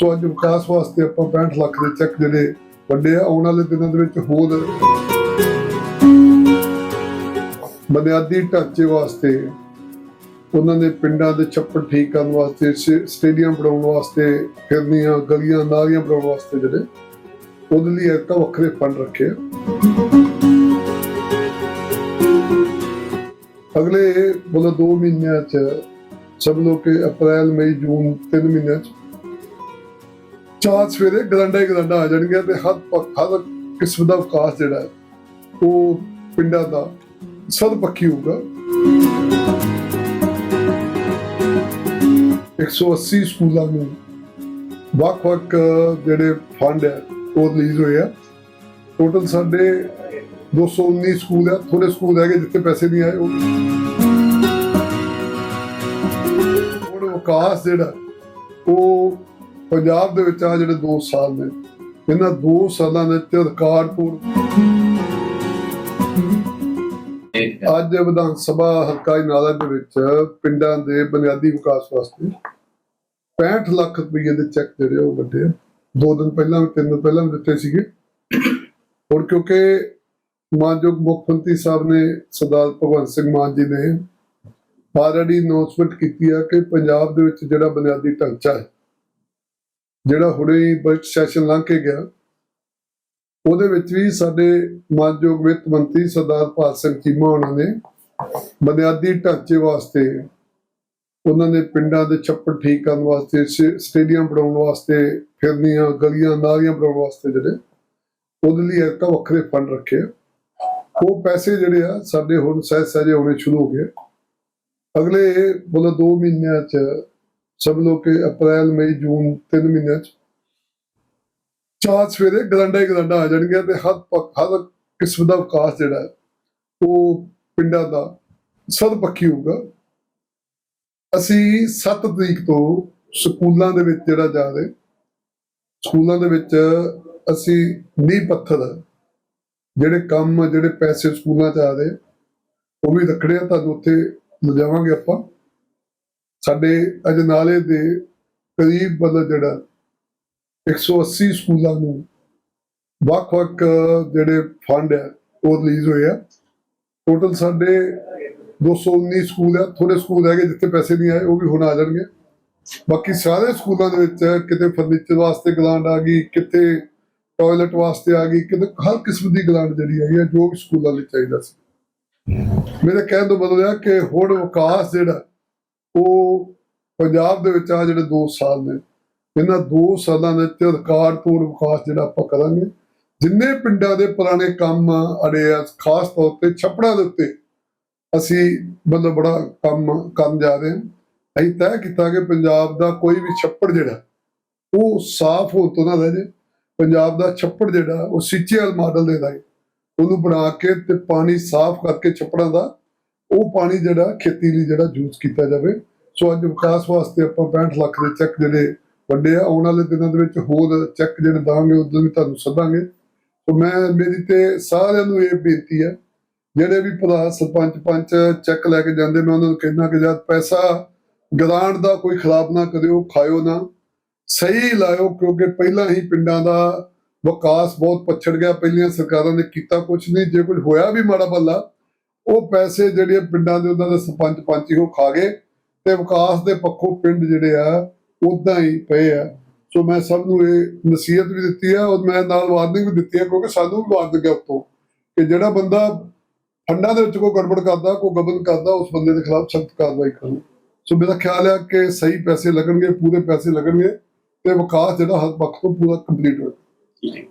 ਸੋ ਅੱਜ ਵਿਕਾਸ ਵਾਸਤੇ ਆਪਾਂ 65 ਲੱਖ ਦੇ ਚੈੱਕ ਜਿਹੜੇ ਵੱਡੇ ਆ, ਆਉਣ ਵਾਲੇ ਦਿਨਾਂ ਦੇ ਵਿੱਚ ਹੋਰ ਬੁਨਿਆਦੀ ਢਾਂਚੇ ਵਾਸਤੇ, ਉਹਨਾਂ ਦੇ ਪਿੰਡਾਂ ਦੇ ਛੱਪੜ ਠੀਕ ਕਰਨ ਵਾਸਤੇ ਸਟੇਡੀਅਮ ਬਣਾਉਣ ਵਾਸਤੇ, ਫਿਰਨੀਆਂ, ਗਲੀਆਂ, ਨਾਲੀਆਂ ਬਣਾਉਣ ਵਾਸਤੇ ਜਿਹੜੇ, ਉਹਦੇ ਲਈ ਇੱਕ ਵੱਖਰੇ ਫੰਡ ਰੱਖੇ ਆ। ਅਗਲੇ ਬੋਲੋ 2 ਮਹੀਨਿਆਂ ਚ, ਸਭ ਲੋਕ ਕਿ ਅਪ੍ਰੈਲ, ਮਈ, ਜੂਨ 3 ਮਹੀਨਿਆਂ ਚ ਚਾਰ ਸਵੇਰੇ ਗਰੰਡਾ ਹੀ ਗਰੰਡਾ ਆ ਜਾਣਗੇ ਤੇ ਹਰ ਪੱਖ ਹਰ ਕਿਸਮ ਦਾ ਵਿਕਾਸ ਜਿਹੜਾ ਹੈ, ਉਹ ਪਿੰਡਾਂ ਦਾ ਸਦ ਪੱਖੀ ਹੋਊਗਾ। 180 ਸਕੂਲਾਂ ਨੂੰ ਵੱਖ-ਵੱਖ ਜਿਹੜੇ ਫੰਡ ਹੈ ਉਹ ਰਿਲੀਜ਼ ਹੋਏ ਆ। ਟੋਟਲ ਸਾਡੇ 219 ਸਕੂਲ ਆ ਥੋੜੇ ਸਕੂਲ ਹੈਗੇ ਜਿੱਥੇ ਪੈਸੇ ਨਹੀਂ ਆਏ ਉਹ। ਹੁਣ ਵਿਕਾਸ ਜਿਹੜਾ ਉਹ ਪੰਜਾਬ ਦੇ ਵਿੱਚ ਆ ਜਿਹੜੇ 2 ਸਾਲ ਨੇ, ਇਹਨਾਂ 2 ਸਾਲਾਂ ਦੇ ਵਿੱਚ ਰਿਕਾਰਡ ਅੱਜ ਵਿਧਾਨ ਸਭਾ ਹਲਕਾ ਨਾਲਾ ਦੇ ਵਿੱਚ ਪਿੰਡਾਂ ਦੇ ਬੁਨਿਆਦੀ ਵਿਕਾਸ ਵਾਸਤੇ 65 ਲੱਖ ਰੁਪਏ ਦੇ ਚੈੱਕ ਜਿਹੜੇ ਉਹ ਵੱਡੇ ਆ। ਦੋ ਦਿਨ ਪਹਿਲਾਂ ਵੀ, ਤਿੰਨ ਦਿਨ ਪਹਿਲਾਂ ਵੀ ਦਿੱਤੇ ਸੀਗੇ। ਹੁਣ ਕਿਉਂਕਿ ਮਾਨਯੋਗ ਮੁੱਖ ਮੰਤਰੀ ਸਾਹਿਬ ਨੇ ਸਰਦਾਰ ਭਗਵੰਤ ਸਿੰਘ ਮਾਨ ਜੀ ਨੇ ਆਲਰੇਡੀ ਅਨਾਉਂਸਮੈਂਟ ਕੀਤੀ ਆ ਕਿ ਪੰਜਾਬ ਦੇ ਵਿੱਚ ਜਿਹੜਾ ਬੁਨਿਆਦੀ ਢਾਂਚਾ ਹੈ ਜਿਹੜਾ ਹੁਣੇ ਬਜਟ ਸੈਸ਼ਨ ਲੰਘ ਕੇ ਗਿਆ, ਉਹਦੇ ਵਿੱਚ ਵੀ ਸਾਡੇ ਮਾਨਯੋਗ ਵਿੱਤ ਮੰਤਰੀ ਸਰਦਾਰ ਭਾਲ ਸਿੰਘ ਚੀਮਾ ਉਹਨਾਂ ਨੇ ਬੁਨਿਆਦੀ ਢਾਂਚੇ ਵਾਸਤੇ ਉਹਨਾਂ ਨੇ ਪਿੰਡਾਂ ਦੇ ਛੱਪੜ ਠੀਕ ਕਰਨ ਵਾਸਤੇ, ਸ- ਸਟੇਡੀਅਮ ਬਣਾਉਣ ਵਾਸਤੇ, ਫਿਰਨੀਆਂ, ਗਲੀਆਂ, ਨਾਲੀਆਂ ਬਣਾਉਣ ਵਾਸਤੇ ਜਿਹੜੇ, ਉਹਦੇ ਲਈ ਇੱਕ ਵੱਖਰੇ ਫੰਡ ਰੱਖੇ ਆ। ਉਹ ਪੈਸੇ ਜਿਹੜੇ ਆ, ਸਾਡੇ ਹੁਣ ਸਹਿਜ ਸਹਿਜੇ ਆਉਣੇ ਸ਼ੁਰੂ ਹੋ ਗਏ। ਅਗਲੇ ਬੋਲੋ 2 ਮਹੀਨਿਆਂ ਚ ਸਭ ਲੋਕ ਕਿ ਅਪ੍ਰੈਲ, ਮਈ, ਜੂਨ ਤਿੰਨ ਮਹੀਨਿਆਂ ਚ। ਚਾਰ ਸਵੇਰੇ ਗਰੰਡਾ ਹੀ ਗਰੰਡਾ ਆ ਜਾਣਗੇ ਤੇ ਹਰ ਹਰ ਕਿਸਮ ਦਾ ਵਿਕਾਸ ਜਿਹੜਾ ਉਹ ਪਿੰਡਾਂ ਦਾ ਸਦ ਪੱਖੀ ਹੋਊਗਾ। ਅਸੀਂ 7 ਤਰੀਕ ਤੋਂ ਸਕੂਲਾਂ ਦੇ ਵਿੱਚ ਜਿਹੜਾ ਜਾ ਰਹੇ, ਸਕੂਲਾਂ ਦੇ ਵਿੱਚ ਅਸੀਂ ਨੀਂਹ ਪੱਥਰ, ਜਿਹੜੇ ਕੰਮ, ਜਿਹੜੇ ਪੈਸੇ ਸਕੂਲਾਂ ਚ ਆ ਰਹੇ, ਉਹ ਵੀ ਰੱਖੜੇ ਆ, ਤੁਹਾਨੂੰ ਉੱਥੇ ਲਿਜਾਵਾਂਗੇ ਆਪਾਂ। ਸਾਡੇ ਅਜਨਾਲੇ ਦੇ ਕਰੀਬ ਮਤਲਬ ਜਿਹੜਾ 180 ਸਕੂਲਾਂ ਨੂੰ ਵੱਖ-ਵੱਖ ਜਿਹੜੇ ਫੰਡ ਹੈ ਉਹ ਰਿਲੀਜ਼ ਹੋਏ ਆ। ਟੋਟਲ ਸਾਡੇ 219 ਸਕੂਲ ਆ ਥੋੜੇ ਸਕੂਲ ਹੈਗੇ ਜਿੱਥੇ ਪੈਸੇ ਨਹੀਂ ਆਏ ਉਹ ਵੀ ਹੁਣ ਆ ਜਾਣਗੇ। ਬਾਕੀ ਸਾਰੇ ਸਕੂਲਾਂ ਦੇ ਵਿੱਚ ਕਿਤੇ ਫਰਨੀਚਰ ਵਾਸਤੇ ਗਲਾਂਡ ਆ ਗਈ ਕਿਤੇ ਟਾਇਲਟ ਵਾਸਤੇ ਆ ਗਈ ਕਿਤੇ ਹਰ ਕਿਸਮ ਦੀ ਗਲਾਂਡ ਜਿਹੜੀ ਹੈਗੀ ਆ ਜੋ ਵੀ ਸਕੂਲਾਂ ਲਈ ਚਾਹੀਦਾ ਸੀ। ਮੇਰੇ ਕਹਿਣ ਤੋਂ ਮਤਲਬ ਇਹ ਆ ਕਿ ਹੁਣ ਵਿਕਾਸ ਜਿਹੜਾ ਉਹ ਪੰਜਾਬ ਦੇ ਵਿੱਚ ਆ ਜਿਹੜੇ 2 ਸਾਲ ਨੇ, ਇਹਨਾਂ 2 ਸਾਲਾਂ ਦੇ ਵਿੱਚ ਰਿਕਾਰਡ ਤੋੜ ਵਿਕਾਸ ਜਿਹੜਾ ਆਪਾਂ ਕਰਾਂਗੇ। ਜਿੰਨੇ ਪਿੰਡਾਂ ਦੇ ਪੁਰਾਣੇ ਕੰਮ ਅੜੇ ਆ, ਖਾਸ ਤੌਰ ਤੇ ਛੱਪੜਾਂ ਦੇ ਉੱਤੇ ਅਸੀਂ ਮਤਲਬ ਬੜਾ ਕੰਮ ਕਰਨ ਜਾ ਰਹੇ ਹਾਂ। ਅਸੀਂ ਤੈਅ ਕੀਤਾ ਕਿ ਪੰਜਾਬ ਦਾ ਕੋਈ ਵੀ ਛੱਪੜ ਜਿਹੜਾ, ਉਹ ਸਾਫ਼ ਹੋ ਤੋਂ ਨਾ ਰਹਿ ਜੇ ਪੰਜਾਬ ਦਾ ਛੱਪੜ ਜਿਹੜਾ, ਉਹ ਸਿੱਚੇਵਾਲ ਮਾਡਲ ਦੇ ਰਾਹੀਂ ਉਹਨੂੰ ਬਣਾ ਕੇ ਤੇ ਪਾਣੀ ਸਾਫ਼ ਕਰਕੇ ਛੱਪੜਾਂ ਦਾ ਉਹ ਪਾਣੀ ਜਿਹੜਾ ਖੇਤੀ ਲਈ ਜਿਹੜਾ ਯੂਜ਼ ਕੀਤਾ ਜਾਵੇ। ਸੋ ਅੱਜ ਵਿਕਾਸ ਵਾਸਤੇ ਆਪਾਂ 65 ਲੱਖ ਦੇ ਚੈੱਕ ਜਿਹੜੇ ਵੱਡੇ ਆ, ਆਉਣ ਵਾਲੇ ਦਿਨਾਂ ਦੇ ਵਿੱਚ ਹੋਰ ਚੈੱਕ ਜਿਹੜੇ ਦਾਂਗੇ ਉਦੋਂ ਵੀ ਤੁਹਾਨੂੰ ਸੱਦਾਂਗੇ। ਸੋ ਮੈਂ, ਮੇਰੀ ਤੇ ਸਾਰਿਆਂ ਨੂੰ ਇਹ ਬੇਨਤੀ ਹੈ ਜਿਹੜੇ ਵੀ ਭਰਾ ਸਰਪੰਚ ਪੰਚ ਚੈੱਕ ਲੈ ਕੇ ਜਾਂਦੇ, ਮੈਂ ਉਹਨਾਂ ਨੂੰ ਕਹਿੰਦਾ ਕਿ ਜਦ ਪੈਸਾ ਗ੍ਰਾਂਟ ਦਾ ਕੋਈ ਖਰਾਬ ਨਾ ਕਰਿਓ, ਖਾਇਓ ਨਾ, ਸਹੀ ਲਾਇਓ, ਕਿਉਂਕਿ ਪਹਿਲਾਂ ਹੀ ਪਿੰਡਾਂ ਦਾ ਵਿਕਾਸ ਬਹੁਤ ਪਛੜ ਗਿਆ। ਪਹਿਲੀਆਂ ਸਰਕਾਰਾਂ ਨੇ ਕੀਤਾ ਕੁਝ ਨਹੀਂ, ਜੇ ਕੁਝ ਹੋਇਆ ਵੀ ਮਾੜਾ ਬੱਲਾ ਉਹ ਪੈਸੇ ਜਿਹੜੇ ਪਿੰਡਾਂ ਦੇ ਉਹਨਾਂ ਦੇ ਸਰਪੰਚ ਪੰਚ ਹੀ ਉਹ ਖਾ ਗਏ ਤੇ ਵਿਕਾਸ ਦੇ ਪੱਖੋਂ ਪਿੰਡ ਜਿਹੜੇ ਆ ਉਦਾਂ ਹੀ ਪਏ ਆ। ਸੋ ਮੈਂ ਸਭ ਨੂੰ ਇਹ ਨਸੀਹਤ ਵੀ ਦਿੱਤੀ ਆ ਔਰ ਮੈਂ ਨਾਲ ਵਾਰਨਿੰਗ ਵੀ ਦਿੱਤੀ ਆ, ਕਿਉਂਕਿ ਸਾਨੂੰ ਵੀ ਵਾਰਨਿੰਗ ਹੈ ਉੱਤੋਂ ਕਿ ਜਿਹੜਾ ਬੰਦਾ ਫੰਡਾਂ ਦੇ ਵਿੱਚ ਕੋਈ ਗੜਬੜ ਕਰਦਾ, ਕੋਈ ਗਬਨ ਕਰਦਾ, ਉਸ ਬੰਦੇ ਦੇ ਖਿਲਾਫ ਸਖਤ ਕਾਰਵਾਈ ਕਰੋ। ਸੋ ਮੇਰਾ ਖਿਆਲ ਹੈ ਕਿ ਸਹੀ ਪੈਸੇ ਲੱਗਣਗੇ, ਪੂਰੇ ਪੈਸੇ ਲੱਗਣਗੇ ਤੇ ਵਿਕਾਸ ਜਿਹੜਾ ਹਰ ਪੱਖ ਤੋਂ ਪੂਰਾ ਕੰਪਲੀਟ ਹੋਏਗਾ।